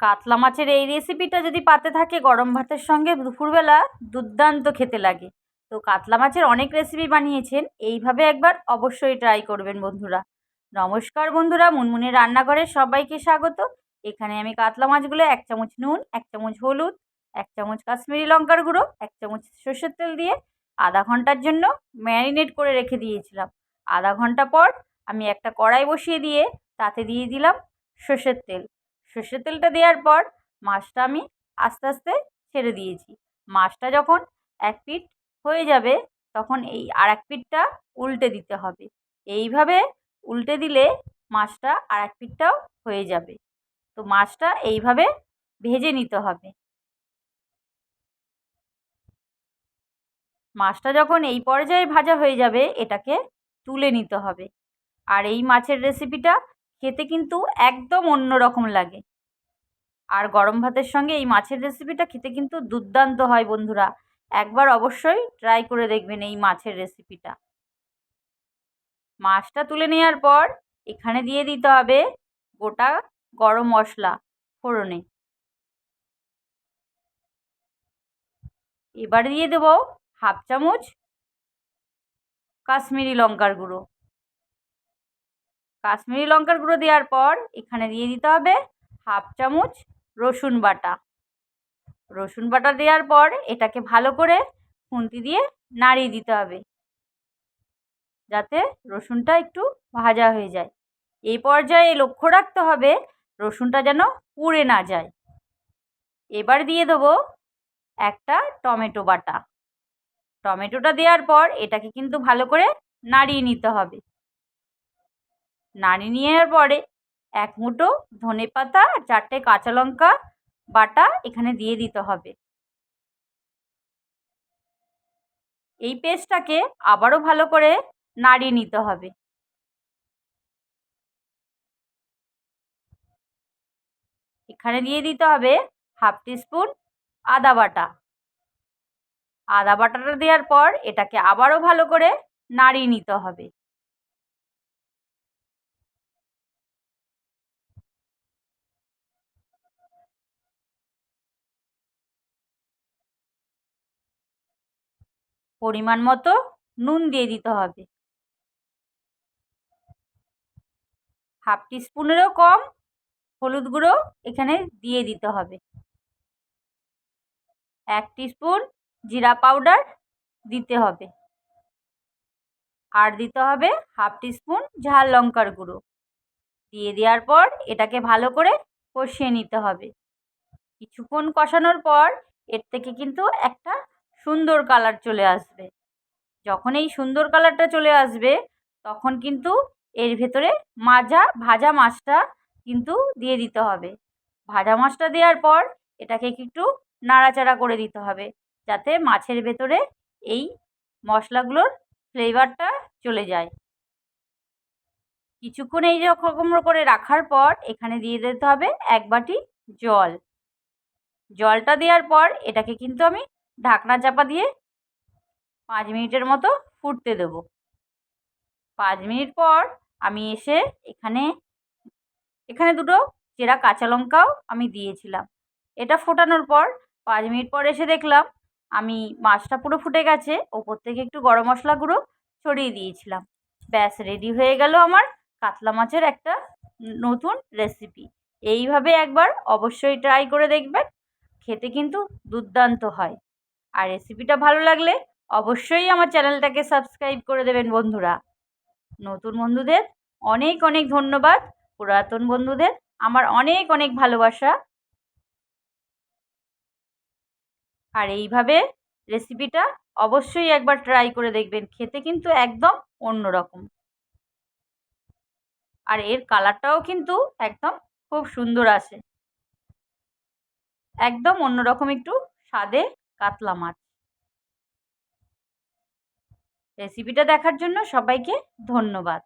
কাতলা মাছের এই রেসিপিটা যদি পাতে থাকে গরম ভাতের সঙ্গে, দুপুরবেলা দুর্দান্ত খেতে লাগে। তো কাতলা মাছের অনেক রেসিপি বানিয়েছেন, এইভাবে একবার অবশ্যই ট্রাই করবেন বন্ধুরা। নমস্কার বন্ধুরা, মুনমুনের রান্নাঘরে সবাইকে স্বাগত। এখানে আমি কাতলা মাছগুলো এক চামচ নুন, এক চামচ হলুদ, এক চামচ কাশ্মীরি লঙ্কার গুঁড়ো, এক চামচ সর্ষের তেল দিয়ে আধা ঘণ্টার জন্য ম্যারিনেট করে রেখে দিয়েছিলাম। আধা ঘণ্টা পর আমি একটা কড়াই বসিয়ে দিয়ে তাতে দিয়ে দিলাম সর্ষের তেল। সর্ষের তেলটা দেওয়ার পর মাছটা আমি আস্তে আস্তে ছেড়ে দিয়েছি। মাছটা যখন এক পিঠ হয়ে যাবে তখন এই আর এক পিঠটা উল্টে দিতে হবে। এইভাবে উল্টে দিলে মাছটা আর এক পিঠটাও হয়ে যাবে। তো মাছটা এইভাবে ভেজে নিতে হবে। মাছটা যখন এই পর্যায়ে ভাজা হয়ে যাবে এটাকে তুলে নিতে হবে। আর এই মাছের রেসিপিটা খেতে কিন্তু একদম অন্য রকম লাগে। আর গরম ভাতের সঙ্গে এই মাছের রেসিপিটা খেতে কিন্তু দুর্দান্ত হয় বন্ধুরা। একবার অবশ্যই ট্রাই করে দেখবেন এই মাছের রেসিপিটা মাছটা তুলে নেওয়ার পর এখানে দিয়ে দিতে হবে গোটা গরম মশলা ফোড়নে। এবার দিয়ে দেব হাফ চামচ কাশ্মীরি লঙ্কার গুঁড়ো। কাশ্মীরি লঙ্কার গুঁড়ো দেওয়ার পর এখানে দিয়ে দিতে হবে হাফ চামচ রসুন বাটা। রসুন বাটা দেওয়ার পর এটাকে ভালো করে খুন্তি দিয়ে নাড়িয়ে দিতে হবে যাতে রসুনটা একটু ভাজা হয়ে যায়। এই পর্যায়ে লক্ষ্য রাখতে হবে রসুনটা যেন পুড়ে না যায়। এবার দিয়ে দেবো একটা টমেটো বাটা। টমেটোটা দেওয়ার পর এটাকে কিন্তু ভালো করে নাড়িয়ে নিতে হবে। নাড়িয়ে নেওয়ার পরে এক মুঠো ধনে পাতা আর চারটে কাঁচা লঙ্কা বাটা এখানে দিয়ে দিতে হবে। এই পেস্টটাকে আবারও ভালো করে নাড়িয়ে নিতে হবে। এখানে দিয়ে দিতে হবে হাফ টিস্পুন আদা বাটা। আদা বাটাটা দেওয়ার পর এটাকে আবারও ভালো করে নাড়িয়ে নিতে হবে। পরিমাণ মতো নুন দিয়ে দিতে হবে। হাফ টিস্পুনেরও কম হলুদ গুঁড়ো এখানে দিয়ে দিতে হবে। এক টিস্পুন জিরা পাউডার দিতে হবে। আর দিতে হবে হাফ টিস্পুন ঝাল লঙ্কার গুঁড়ো। দিয়ে দেওয়ার পর এটাকে ভালো করে কষিয়ে নিতে হবে। কিছুক্ষণ কষানোর পর এর থেকে কিন্তু একটা সুন্দর কালার চলে আসবে। যখন এই সুন্দর কালারটা চলে আসবে, তখন কিন্তু এর ভেতরে মাজা, ভাজা মাছটা কিন্তু দিয়ে দিতে হবে। ভাজা মাছটা দেওয়ার পর এটাকে একটু নাড়াচাড়া করে দিতে হবে, যাতে মাছের ভেতরে এই মশলাগুলোর ফ্লেভারটা চলে যায়। কিছুক্ষণ এই রকম করে রাখার পর এখানে দিয়ে দিতে হবে এক বাটি জল। জলটা দেওয়ার পর এটাকে কিন্তু আমি ঢাকনা চাপা দিয়ে পাঁচ মিনিটের মতো ফুটতে দেব। পাঁচ মিনিট পর আমি এসে এখানে এখানে দুটো চেরা কাঁচা লঙ্কাও আমি দিয়েছিলাম। এটা ফোটানোর পর পাঁচ মিনিট পর এসে দেখলাম আমি মাছটা পুরো ফুটে গেছে, ওপর থেকে একটু গরম মশলা গুঁড়ো ছড়িয়ে দিয়েছিলাম। ব্যাস রেডি হয়ে গেল আমার কাতলা মাছের একটা নতুন রেসিপি এইভাবে একবার অবশ্যই ট্রাই করে দেখবেন, খেতে কিন্তু দুর্দান্ত হয়। আর রেসিপিটা ভালো লাগলে অবশ্যই আমার চ্যানেলটাকে সাবস্ক্রাইব করে দেবেন বন্ধুরা। নতুন বন্ধুদের অনেক অনেক ধন্যবাদ। পুরাতন বন্ধুদের আমার অনেক অনেক ভালোবাসা। আর এইভাবে রেসিপিটা অবশ্যই একবার ট্রাই করে দেখবেন, খেতে কিন্তু একদম অন্য রকম আর এর কালারটাও কিন্তু একদম খুব সুন্দর আসে। একদম অন্যরকম একটু স্বাদে কাতলা মাছ। রেসিপিটা দেখার জন্য সবাইকে ধন্যবাদ।